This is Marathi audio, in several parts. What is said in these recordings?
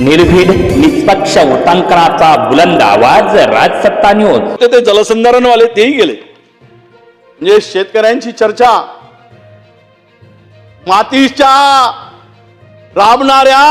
निर्भीड निष्पक्ष उटांकनाचा बुलंद आवाज राजसत्ता न्यूज ते ते जलसंधारणवाले तेही गेले. म्हणजे शेतकऱ्यांची चर्चा. मातीच्या राबणाऱ्या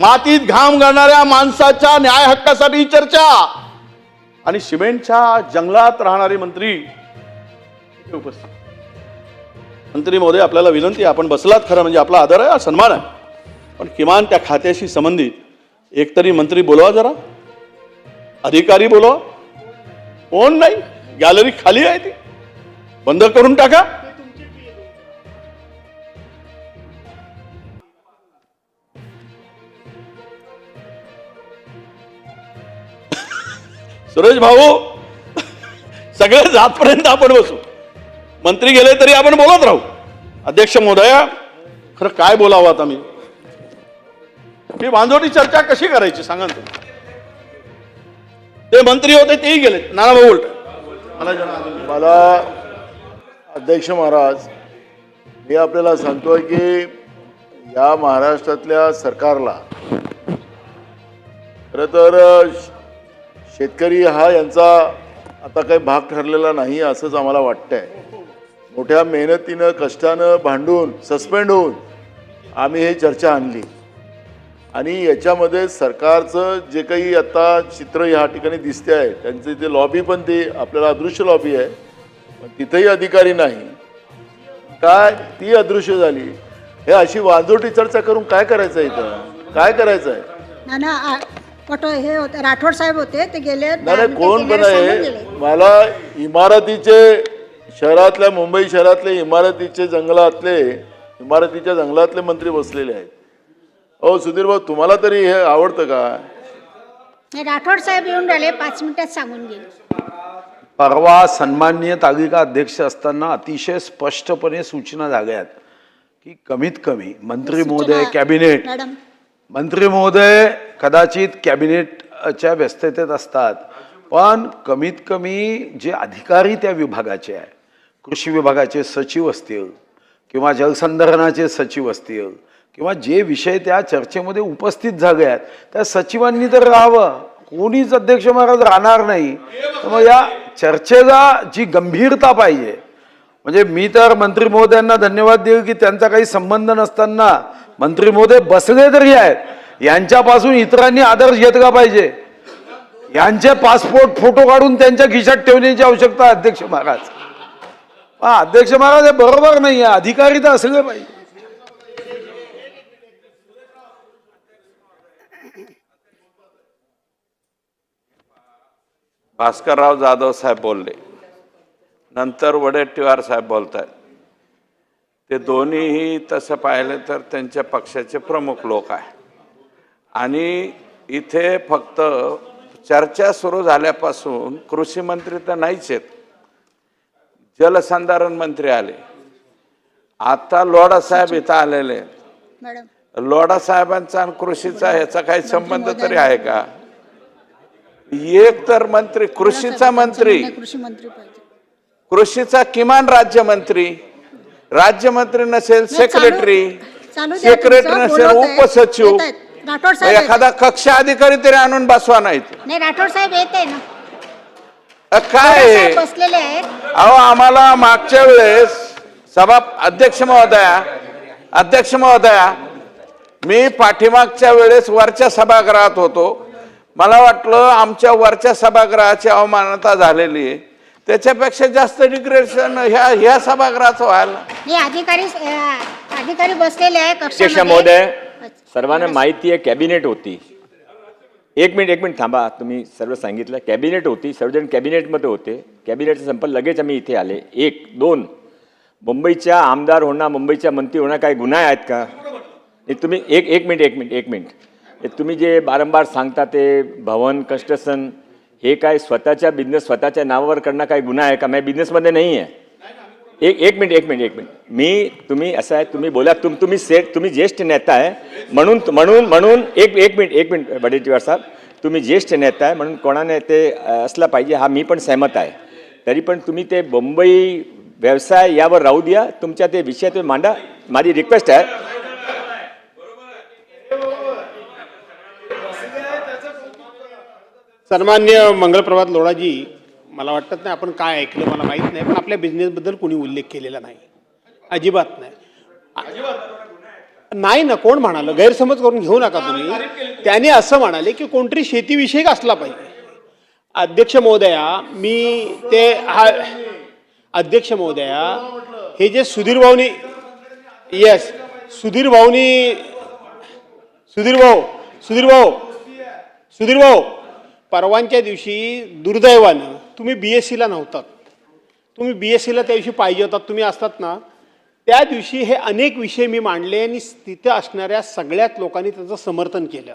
मातीत घाम घालणाऱ्या माणसाच्या न्याय हक्कासाठी चर्चा. आणि सिमेंटच्या जंगलात राहणारे मंत्री उपस्थित. मंत्री महोदय आपल्याला विनंती आपण बसलात खरं म्हणजे आपला आदर आहे सन्मान आहे. पण किमान त्या खात्याशी संबंधित एकतरी मंत्री बोलवा जरा. अधिकारी बोलवा. कोण नाही? गॅलरी खाली आहे ती. बंद करून टाका. सुरेश भाऊ सगळे जातपर्यंत आपण बसू. मंत्री गेले तरी आपण बोलत राहू. अध्यक्ष महोदया खरं काय बोलावं आता मी? ही बांधवटी चर्चा कशी करायची सांगा तुम्ही. ते मंत्री होते तेही गेले. नाना भाऊ उलट. मला मला अध्यक्ष महाराज मी आपल्याला सांगतोय की या महाराष्ट्रातल्या सरकारला खरं तर शेतकरी हा यांचा आता काही भाग ठरलेला नाही असंच आम्हाला वाटतंय. मोठ्या मेहनतीनं कष्टानं भांडून सस्पेंड होऊन आम्ही हे चर्चा आणली. आणि याच्यामध्ये सरकारचं जे काही आता चित्र ह्या ठिकाणी दिसते आहे त्यांचे ते लॉबी पण ते आपल्याला अदृश्य लॉबी आहे पण तिथेही अधिकारी नाही. काय? ती अदृश्य झाली. हे अशी वाजोटी चर्चा करून काय करायचं आहे इथं? काय करायचं आहे? ना ना आ- पटो हे होते राठोड साहेब होते ते गेले नाही नाही, कोण पण आहे. मला इमारतीचे शहरातल्या मुंबई शहरातले इमारतीचे जंगलातले इमारतीच्या जंगलातले मंत्री बसलेले आहेत. अहो सुधीर भाऊ तुम्हाला तरी हे आवडतं का? राठोड साहेब येऊन राहिले पाच मिनिटात सांगून गेले. परवा सन्माननीय तालिका अध्यक्ष असताना अतिशय स्पष्टपणे सूचना झाल्यात की कमीत कमी मंत्री महोदय सूचना- कॅबिनेट मॅडम. मंत्री महोदय कदाचित कॅबिनेटच्या व्यस्ततेत असतात पण कमीत कमी जे अधिकारी त्या विभागाचे आहे कृषी विभागाचे सचिव असतील किंवा जलसंधारणाचे सचिव असतील किंवा जे विषय त्या चर्चेमध्ये उपस्थित झाले आहेत त्या सचिवांनी तर राहावं. कोणीच अध्यक्ष महाराज राहणार नाही. तर मग या चर्चेला जी गंभीरता पाहिजे म्हणजे मी तर मंत्री महोदयांना धन्यवाद देऊ की त्यांचा काही संबंध नसताना मंत्री महोदय बसले तरी आहेत. यांच्यापासून इतरांनी आदर्श घेतला पाहिजे. यांचे पासपोर्ट फोटो काढून त्यांच्या खिशात ठेवण्याची आवश्यकता अध्यक्ष महाराज. अध्यक्ष महाराज हे बरोबर नाही आहे अधिकारी तर असले पाहिजे. भास्करराव जाधव साहेब बोलले. नंतर वडेट्टीवार साहेब बोलत आहेत ते दोन्हीही तसं पाहिलं तर त्यांच्या पक्षाचे प्रमुख लोक आहे आणि इथे फक्त चर्चा सुरू झाल्यापासून कृषी मंत्री तर नाहीच आहेत. जलसंधारण मंत्री आले. आता लोढा साहेब इथं आलेले आहेत. लोढा साहेबांचा आणि कृषीचा ह्याचा काही संबंध तरी आहे का? एक तर मंत्री कृषीचा मंत्री. कृषी कृषीचा किमान राज्यमंत्री. राज्यमंत्री नसेल सेक्रेटरी सेक्रेटरी नसेल उपसचिव. एखादा कक्ष अधिकारी तरी आणून बसवा नाहीत. नाही राठोड साहेब येत आहे ना काय? बसलेले आहेत. अहो आम्हाला मागच्या वेळेस सभा अध्यक्ष महोदया अध्यक्ष महोदया मी पाठीमागच्या वेळेस वरच्या सभागृहात होतो. मला वाटलं आमच्या वरच्या सभागृहाची अवमानता झालेली आहे. त्याच्यापेक्षा जास्त डिग्रेडेशन ह्या ह्या सभागृहाचं व्हायला. अधिकारी अं, अधिकारी बसलेले आहे अध्यक्ष कक्षामध्ये महोदय सर्वांना माहिती आहे कॅबिनेट होती. एक मिनिट एक मिनिट थांबा. तुम्ही सर्व सांगितलं. कॅबिनेट होती सर्वजण कॅबिनेटमध्ये होते. कॅबिनेटचं संपलं लगेच आम्ही इथे आले. एक दोन. मुंबईच्या आमदार होणार मुंबईच्या मंत्री होणार काय गुन्हा आहेत का? हे तुम्ही एक एक मिनिट एक मिनिट एक मिनिट. तुम्ही जे बारंबार सांगता ते भवन कन्स्ट्रक्शन हे काय स्वतःच्या बिझनेस स्वतःच्या नावावर करणं काय गुन्हा आहे का? मी बिझनेसमध्ये नाही आहे. एक एक मिनिट एक मिनिट एक मिनिट. मी तुम्ही असं आहे तुम्ही बोला तुम तुम्ही सेट तुम्ही ज्येष्ठ नेता आहे म्हणून म्हणून म्हणून एक एक मिनिट एक मिनिट वडेट्टीवार साहेब. तुम्ही ज्येष्ठ नेता आहे म्हणून कोणाने ते असला पाहिजे हा मी पण सहमत आहे. तरी पण तुम्ही ते मुंबई व्यवसाय यावर राहू द्या तुमच्या ते विषय तुम्ही मांडा. माझी रिक्वेस्ट आहे सन्मान्य मंगलप्रभात लोढाजी मला वाटत नाही आपण काय ऐकलं मला माहीत नाही पण आपल्या बिझनेसबद्दल कोणी उल्लेख केलेला नाही. अजिबात नाही. नाही ना कोण म्हणालं? गैरसमज करून घेऊ नका तुम्ही. त्याने असं म्हणाले की कोणतरी शेतीविषयक असला पाहिजे. अध्यक्ष महोदया मी ते हा अध्यक्ष महोदया हे जे सुधीर भाऊनी येस सुधीर भाऊनी सुधीर भाऊ सुधीर भाऊ सुधीर भाऊ परवानच्या दिवशी दुर्दैवानं तुम्ही बी एस सीला नव्हतात. तुम्ही बी एस सीला त्या दिवशी पाहिजे होतात तुम्ही असतात ना. त्या दिवशी हे अनेक विषय मी मांडले आणि तिथे असणाऱ्या सगळ्यात लोकांनी त्याचं समर्थन केलं.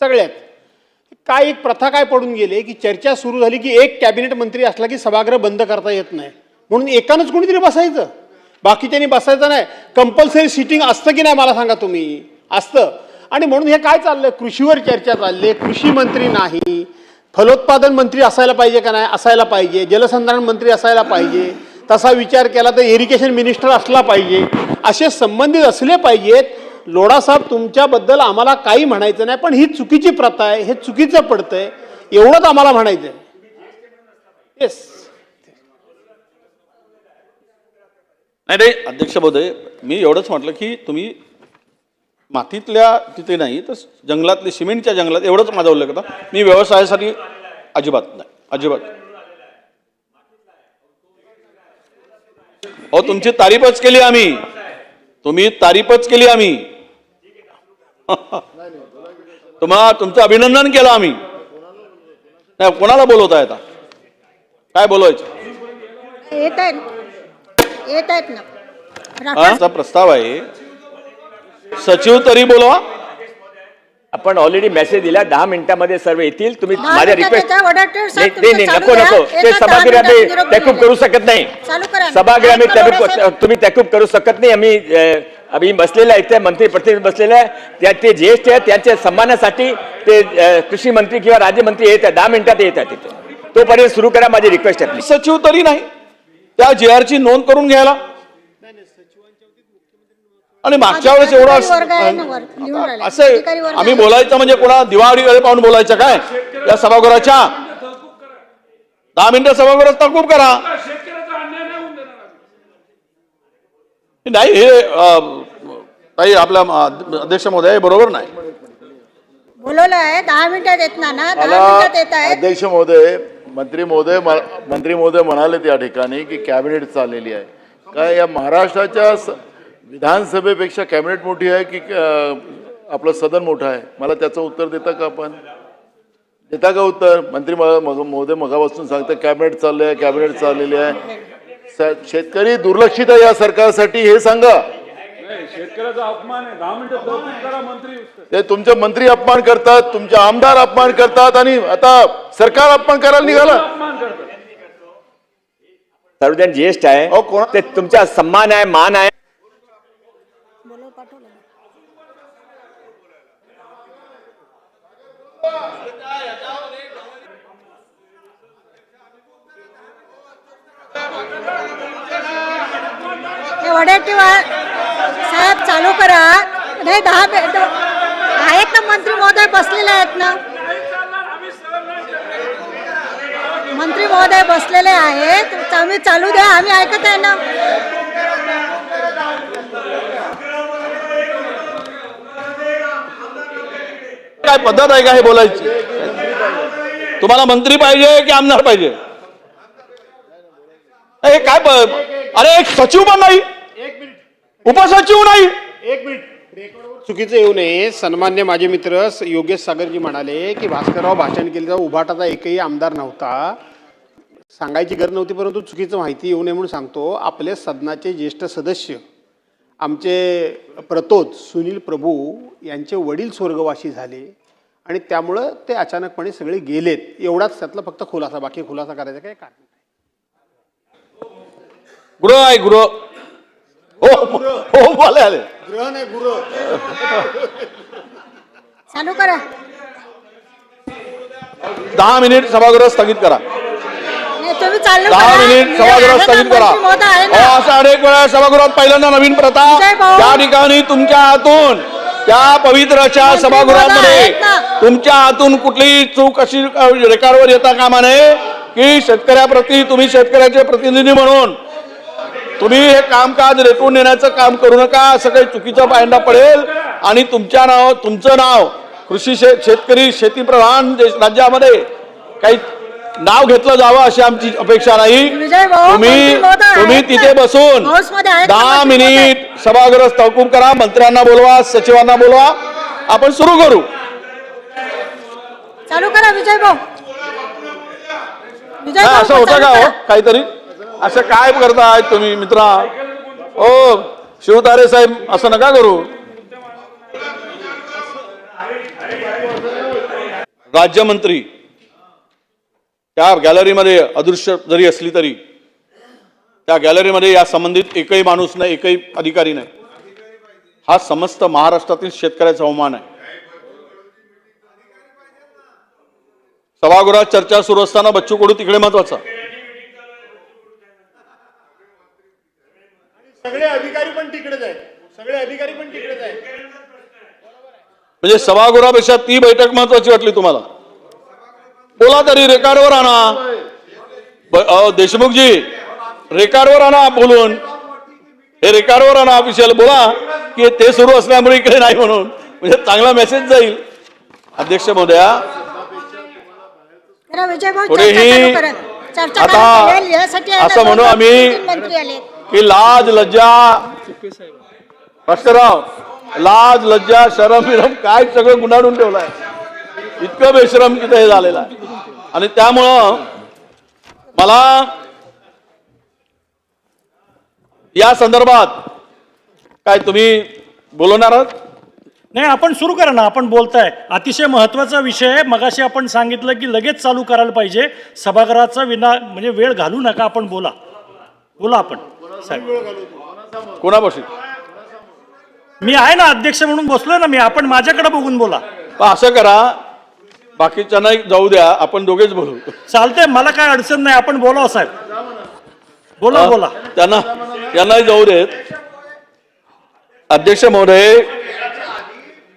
सगळ्यात. काय एक प्रथा काय पडून गेले की चर्चा सुरू झाली की एक कॅबिनेट मंत्री असला की सभागृह बंद करता येत नाही. म्हणून एकानंच कोणीतरी बसायचं. बाकीच्यांनी बसायचं नाही. कंपल्सरी सिटिंग असतं की नाही मला सांगा तुम्ही? असतं. आणि म्हणून हे काय चाललंय? कृषीवर चर्चा चालली. कृषीमंत्री कृषी मंत्री नाही. फलोत्पादन मंत्री असायला पाहिजे का नाही? असायला पाहिजे. जलसंधारण मंत्री असायला पाहिजे. तसा विचार केला तर इरिगेशन मिनिस्टर असला पाहिजे. असे संबंधित असले पाहिजेत. लोढासाहेब तुमच्याबद्दल आम्हाला काही म्हणायचं नाही पण ही चुकीची प्रथा आहे हे चुकीचं पडतं आहे एवढंच आम्हाला म्हणायचं आहे येस नाही नाही. अध्यक्ष महोदय मी एवढंच म्हटलं की तुम्ही मातीतल्या तिथे नाही तर जंगलातले सिमेंटच्या जंगलात एवढंच माझा उल्लेख होता. मी व्यवसायासाठी अजिबात नाही अजिबात. अहो तुमची तारीफच केली आम्ही. तुम्ही तारीफच केली आम्ही. तुम्हा तुमचं अभिनंदन केलं आम्ही. नाही कोणाला बोलवताय आता? काय बोलवायचं? येत आहेत. ना. प्रस्ताव आहे सचिव तरी बोलवा आपण ऑलरेडी मेसेज दिला दहा मिनिटामध्ये सर्व येतील तुम्ही दहा माझ्या मिनिटात रिक्वेस्ट येतात, वडाट्यावर साहेब, नाही नाही, तुमचं नको चालू नको. ते दहा सभागृह आम्ही. करू शकत नाही चालू करा ना. सभागृह आम्ही. तुम्ही तॅकूप करू शकत नाही आम्ही अ, आम्ही बसलेले ते मंत्री प्रतिनिधी बसलेले आहे त्या ते ज्येष्ठ आहेत त्यांच्या सन्मानासाठी ते अ, कृषी मंत्री किंवा राज्यमंत्री येत आहेत दहा मिनिटात येत आहेत तिथे तोपर्यंत सुरू करा माझी रिक्वेस्ट आहे. सचिव तरी नाही त्या जे आरची नोंद करून घ्यायला आणि मागच्या वेळेस एवढं आहे असं- आम्ही आहे. बोलायचं म्हणजे कोणा दिवाळीकडे पाहून बोलायचं काय? या सभागृहाच्या दहा मिनिटं सभागृहात तहकूब करा. नाही हे ताई आपल्या अध्यक्ष महोदय हे बरोबर नाही. बोलवलं आहे दहा मिनिटात येत ना ना दहा मिनिटात येत आहेत. अध्यक्ष महोदय मंत्री महोदय मंत्री महोदय म्हणाले त्या ठिकाणी की कॅबिनेट चाललेली आहे. काय या महाराष्ट्राच्या विधानसभेपेक्षा कॅबिनेट मोठी आहे की आपलं सदन मोठं आहे? मला त्याचं उत्तर देता का आपण? देता का उत्तर? मंत्री महोदय मगापासून सांगतं कॅबिनेट चाललंय आहे कॅबिनेट चाललेली आहे. शेतकरी दुर्लक्षित आहे या सरकारसाठी हे सांगा. ते तुमचे मंत्री अपमान करतात तुमचे आमदार अपमान करतात आणि आता सरकार अपमान करायला निघालं. सर्वजण ज्येष्ठ अहो, आहे कोणा- ते तुमचा सन्मान आहे मान आहे. वडेट्टीवार साहेब चालू करा. नाही दहा आहेत ना मंत्री महोदय बसलेले आहेत ना. मंत्री महोदय बसलेले आहेत. आम्ही चालू द्या आम्ही ऐकत आहे ना. पद्धत आहे का हे बोलायची? तुम्हाला मंत्री पाहिजे की आमदार पाहिजे? हे काय अरे एक सचिव पण नाही. उपसचिव नाही. चुकीचं येऊ नये. सन्मान्य माझे मित्र योगेश सागरजी म्हणाले की भास्करराव भाषण केलं तेव्हा उभाटाचा एकही आमदार नव्हता. सांगायची गरज नव्हती परंतु चुकीचं माहिती येऊ नये म्हणून सांगतो. आपले सदनाचे ज्येष्ठ सदस्य आमचे प्रतोद सुनील प्रभू यांचे वडील स्वर्गवासी झाले. आणि त्यामुळं ते अचानकपणे सगळे गेलेत. एवढाच त्यातला फक्त खुलासा. बाकी खुलासा करायचा काय कारण नाही. गृह आहे गृह हो हो बोले आले. चालू करा. दहा मिनिट सभागृह स्थगित करा. नाही तुम्ही चालू दहा करा. मिनिट सभागृह स्थगित करा. अहो, असं अनेक वेळा सभागृहात पहिल्यांदा नवीन प्रथा. त्या ठिकाणी तुमच्या हातून त्या पवित्रच्या सभागृहामध्ये. तुमच्या हातून कुठलीही चूक अशी रेकॉर्डवर येता कामा नये की शेतकऱ्याप्रती तुम्ही शेतकऱ्याचे प्रतिनिधी म्हणून तुम्ही हे कामकाज रेटून नेण्याचं काम करू नका असं काही चुकीचं पायंडा पडेल आणि तुमच्या नाव तुमचं नाव कृषी शे शेतकरी शेतीप्रधान राज्यामध्ये काही नाव घेतलं जावं अशी आमची अपेक्षा नाही. तुम्ही तुम्ही. तिथे बसून दहा? मिनिट सभागृह तहकूब करा मंत्र्यांना बोलवा सचिवांना बोलवा. आपण सुरू करू. चालू करा विजय भाऊ. असं होतं का हो. काहीतरी? असं काय करताय तुम्ही मित्रा? ओ शिवतारे साहेब असं नका करू. राज्यमंत्री त्या गॅलरीमध्ये अदृश्य जरी असली तरी त्या गॅलरीमध्ये या संबंधित एकही माणूस नाही एकही अधिकारी नाही. हा समस्त महाराष्ट्रातील शेतकऱ्याचा अवमान आहे. सभागृहात चर्चा सुरू असताना बच्चू कडू तिकडे महत्त्वाचा. सगळे अधिकारी पण तिकडेच आहेत. सगळे अधिकारी पण तिकडेच आहेत. म्हणजे सभागृहापेक्षा ती बैठक महत्वाची वाटली तुम्हाला? बोला तरी रेकॉर्डवर आणा. देशमुखजी रेकॉर्डवर आणा बोलून. हे रेकॉर्डवर आणा ऑफिशियल बोला की ते सुरू असल्यामुळे इकडे नाही म्हणून. म्हणजे चांगला मेसेज जाईल. अध्यक्ष महोदया. आता असं म्हणू आम्ही- तीन मंत्री आले. की लाज लज्जा. भास्करराव लाज लज्जा शरम विरम काय सगळं गुन्हाडून ठेवलंय. इतकं बेशरम तिथं हे झालेलं आहे. आणि त्यामुळं मला या संदर्भात काय तुम्ही बोलवणार आहात? नाही आपण सुरू करा ना आपण बोलताय. अतिशय महत्त्वाचा विषय आहे. मगाशी आपण सांगितलं की लगेच चालू करायला पाहिजे. सभागृहाचा विना म्हणजे वेळ घालू नका आपण बोला. बोला आपण साहेब. कोणापाशी? मी आहे ना अध्यक्ष म्हणून बसलोय ना मी. आपण माझ्याकडे बघून बोला. असं करा बाकीच्यांना जाऊ द्या आपण दोघेच बोलू. चालतंय मला काय अडचण नाही आपण बोला साहेब. बोला बोला. त्यांना त्यांनाही जाऊ देत. अध्यक्ष महोदय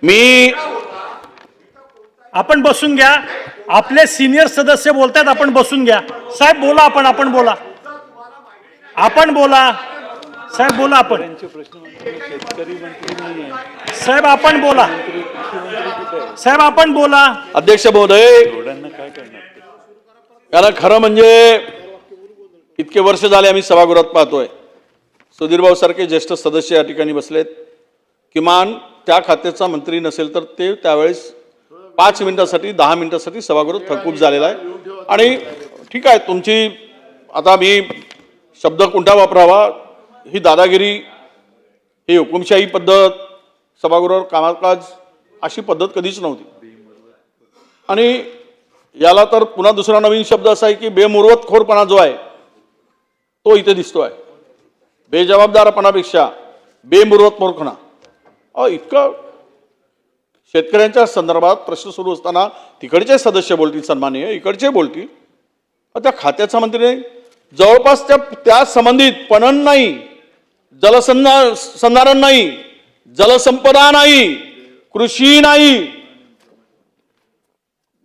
मी आपण बसून घ्या. आपले सिनियर सदस्य बोलतायत आपण बसून घ्या. साहेब बोला आपण आपण बोला. आपण बोला. साहेब बोला आपण. साहेब आपण बोला. साहेब आपण बोला. अध्यक्ष महोदय कारण खरं म्हणजे इतके वर्ष झाले आम्ही सभागृहात पाहतोय. सुधीरभाऊ सारखे ज्येष्ठ सदस्य या ठिकाणी बसलेत. किमान त्या खात्याचा मंत्री नसेल तर ते त्यावेळेस पाच मिनिटासाठी दहा मिनिटासाठी सभागृह थकूप झालेला आहे. आणि ठीक आहे तुमची आता मी शब्द कोणता वापरावा ही दादागिरी ही हुकुमशाही पद्धत सभागृहावर कामकाज अशी पद्धत कधीच नव्हती. आणि याला तर पुन्हा दुसरा नवीन शब्द असा आहे की बेमुरवतखोरपणा जो आहे तो इथे दिसतो आहे. बेजबाबदारपणापेक्षा बेमुरवतखोरपणा. अहो इतकं शेतकऱ्यांच्या संदर्भात प्रश्न सुरू असताना तिकडचे सदस्य बोलतील सन्माननीय इकडचे बोलतील. त्या खात्याचा मंत्री नाही. जवळपास त्या त्या संबंधित पणन नाही. जलसंधा संधारण नाही जलसंपदा नाही कृषी नाही.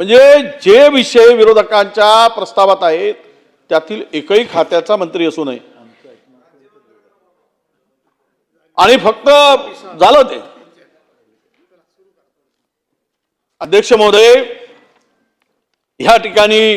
म्हणजे जे विषय विरोधकांच्या प्रस्तावात आहेत त्यातील एकही खात्याचा मंत्री असू नये. आणि फक्त झालं ते. अध्यक्ष महोदय ह्या ठिकाणी